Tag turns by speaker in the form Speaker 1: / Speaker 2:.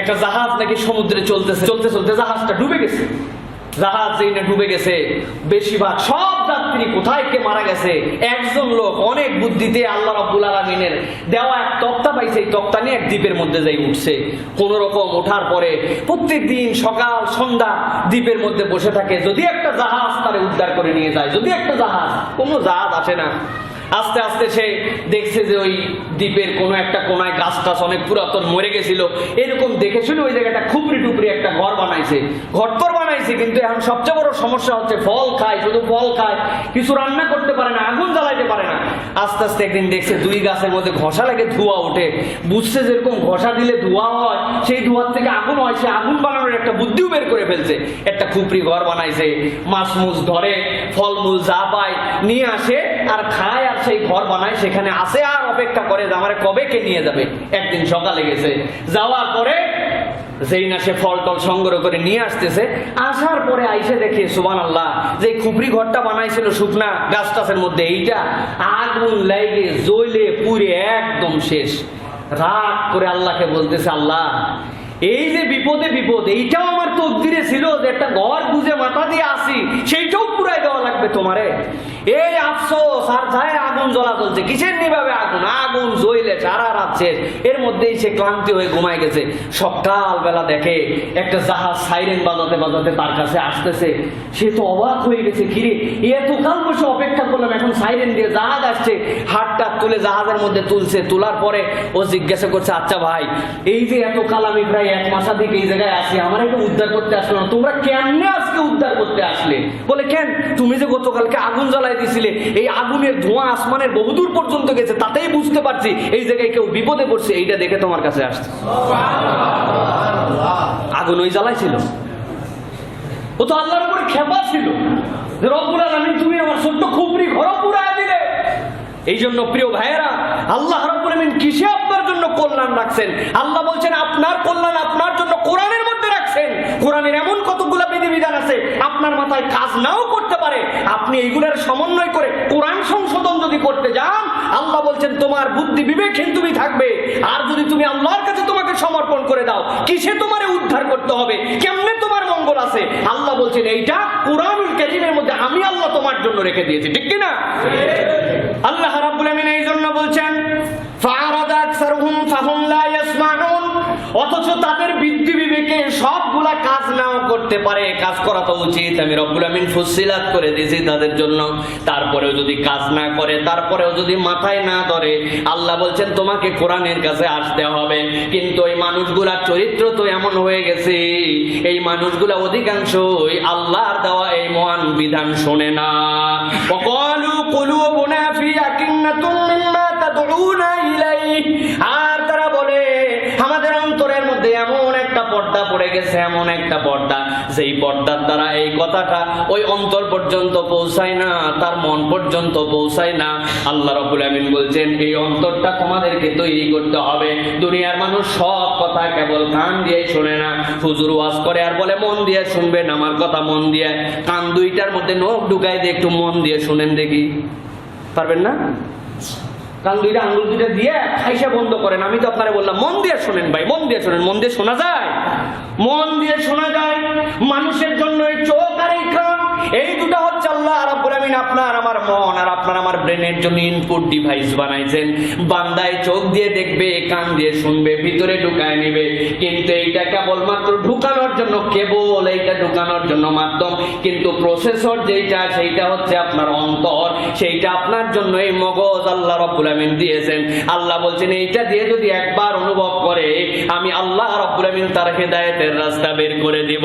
Speaker 1: একটা জাহাজ নাকি সমুদ্রে চলতেছে চলতে চলতে জাহাজটা ডুবে গেছে। জাহাজ যেই না ডুবে গেছে, বেশিরভাগ সব যাত্রী কোথায় কে মারা গেছে, একজন লোক অনেক বুদ্ধিতে আল্লাহ রাব্বুল আলামিনের দেওয়া এক তক্তা পাইছে, এই তক্তা নিয়ে এক দ্বীপের মধ্যে যাই উঠছে। কোন রকম ওঠার পরে প্রত্যেক দিন সকাল, সন্ধ্যা দ্বীপের মধ্যে বসে থাকে। যদি একটা জাহাজ তারে উদ্ধার করে নিয়ে যায়, যদি একটা জাহাজ, কোনো জাহাজ আসে না। আস্তে আস্তে সে দেখছে যে ওই দ্বীপের কোনো একটা কোনায় গাছ টাছ অনেক পুরাতন মরে গেছিল। এরকম দেখে শুনে ওই জায়গাটা খুপড়ি টুপড়ি একটা ঘর বানাইছে। ঘরতর বানাইছে কিন্তু এখন সবচেয়ে বড় সমস্যা হচ্ছে ফল খায় শুধু ফল খায় কিছু রান্না করতে পারে না, আগুন জ্বালাইতে পারে না। আস্তে আস্তে একদিন দেখছে দুই গাছের মধ্যে ঘষা লাগে ধোঁয়া ওঠে। বুঝছে যেরকম ঘষা দিলে ধোঁয়া হয়, সেই ধোঁয়ার থেকে আগুন হয়, সে আগুন বানানোর একটা বুদ্ধিও বের করে ফেলছে। একটা খুপড়ি ঘর বানাইছে, মাছ মুছ ধরে ফলমূল যা পায় নিয়ে আসে আর খায় আর সেই ঘর বানায়, সেখানে আসে আর অপেক্ষা করে যে আমার কবে কে নিয়ে যাবে? একদিন সকালে গেছে। যাওয়ার পরে যেই না সে ফল টল সংগ্রহ করে নিয়ে আসতেছে, আসার পরে আইসে দেখে সুবান আল্লাহ যে খুপড়ি ঘরটা বানাইছিল শুকনা গাছ টাছের মধ্যে, এইটা আগুন লাগে জ্বলে পুড়ে একদম শেষ। রাগ করে আল্লাহকে বলতেছে, আল্লাহ, এই যে বিপদে বিপদ, এইটাও আমার তকদিরে ছিল যে একটা ঘর বুঝে মাথা দিয়ে আসি, সেইটাও পুরাই দেওয়া লাগবে তোমারে। এই আফসোস, আর যায় আগুন জ্বলা চলছে। কিসের নিভাবে আগুন? আগুন জ্বইলে সারা রাত শেষ। এর মধ্যেই সে ক্লান্তি হয়ে ঘুমায় গেছে। সকাল বেলা দেখে একটা জাহাজ সাইরেন বাজাতে বাজাতে তার কাছে আসতেছে। সে তো অবাক হয়ে গেছে, কিরে, এতকাল বসে অপেক্ষা করলাম, এখন সাইরেন দিয়ে জাহাজ আসছে। হাতটা তুলে জাহাজের মধ্যে তুলছে। তোলার পরে ও জিজ্ঞাসা করছে আচ্ছা ভাই, এই যে এত কাল আমি প্রায় এক মাসা থেকে এই জায়গায় আসি আমার একটু উদ্ধার করতে আসলো না। তোমরা কেমনে আজকে উদ্ধার করতে আসলে? বলে, কেন? তুমি যে গতকালকে আগুন জ্বালাই দিছিলে, এই আগুনের ধোঁয়া আসমানের বহুদূর পর্যন্ত গেছে তাতেই বুঝতে পারছি এই জায়গায় কেউ বিপদে পড়ছে এইটা দেখে তোমার কাছে আসছে। আগুন ওই জ্বালাইছিল ও তো আল্লাহর উপরে খেপা ছিল। যে রব্বুল আলামিন তুমি আমার ছোট্ট খুবরি ঘর পুরায় দিলে। এই জন্য প্রিয় ভাইয়েরা আল্লাহ রব্বুল আলামিন কিসে আপনার জন্য কল্যাণ রাখছেন? আল্লাহ বলছেন আপনার কল্যাণ আপনার জন্য কোরআনের মধ্যে রাখছেন। কোরআনের এমন কতগুলো বিধিবিধান আছে আপনার মাথায় কাজ নাও করতে পারে। আপনি এইগুলোর সমন্বয় করে কোরআন সংশোধন যদি করতে যান আল্লাহ বলছেন, তোমার বুদ্ধি বিবেকহীন তুমি থাকবে। আর যদি তুমি আল্লাহর কাছে তোমাকে সমর্পণ করে দাও, কিসে তোমার উদ্ধার করতে হবে? কেমনে তোমার মঙ্গল আছে? আল্লাহ বলছেন, এইটা কোরআনুল কেরিমের মধ্যে আমি আল্লাহ তোমার জন্য রেখে দিয়েছি। ঠিক কি না আল্লাহ রাব্বুল আমিন এই জন্য বলছেন ফারাদা আকসারুহুম ফাহুম লা অথচ তাদের বৃদ্ধি বিবেকে সবগুলা কাজ নাও করতে পারে। কাজ করা তো উচিত। আমি রব্বুল আমিন ফুসিলাত করে দিয়েছি তাদের জন্য। তারপরেও যদি কাজ না করে, তারপরেও যদি মাথায় না ধরে, আল্লাহ বলছেন, তোমাকে কোরআনের কাছে আসতে হবে। কিন্তু এই মানুষগুলার চরিত্র তো এমন হয়ে গেছে। এই মানুষগুলা অধিকাংশই আল্লাহর দেওয়া এই মহান বিধান শোনে না। অকলু কলু পর্দা পড়ে গেছে, এমন একটা পর্দা। যেই পর্দার দ্বারা এই কথাটা ওই অন্তর পর্যন্ত পৌঁছায় না, তার মন পর্যন্ত পৌঁছায় না। আল্লাহ রবুল আমিন বলছেন, এই অন্তরটা তোমাদেরকে তৈরি করতে হবে। দুনিয়ার মানুষ সব কথা কেবল কান দিয়ে শোনে না। হুজুর ওয়াজ করে আর বলে, মন দিয়ে শুনবেন, আমার কথা মন দিয়ে। কান দুইটার মধ্যে নখ ঢুকাই দিয়ে একটু মন দিয়ে শুনেন দেখি। পারবেন না? কান দুইটা আঙ্গুল দুইটা দিয়ে খাইসা বন্ধ করেন। আমি তো আপনারা বললাম, মন দিয়ে শোনেন ভাই, মন দিয়ে শোনেন, মন দিয়ে শোনা যায়। মন দিয়ে শোনা যায়। মন আর আপনার আমার ব্রেনের জন্য ইনপুট ডিভাইস বানাইছেন। বান্দায় চোখ দিয়ে দেখবে, কান দিয়ে শুনবে, ভিতরে ঢুকায় নেবে। কিন্তু এইটা কেবলমাত্র ঢুকানোর জন্য, কেবল এইটা ঢুকানোর জন্য মাধ্যম। কিন্তু প্রসেসর যেইটা, সেইটা হচ্ছে আপনার অন্তর। সেইটা আপনার জন্য এই মগজ আল্লাহ রব্বুল আমিন দিয়েছেন। আল্লাহ বলছেন, এইটা দিয়ে যদি একবার অনুভব করে, আমি আল্লাহ রব্বুল আমিন তার হেদায়েতের রাস্তা বের করে দিব।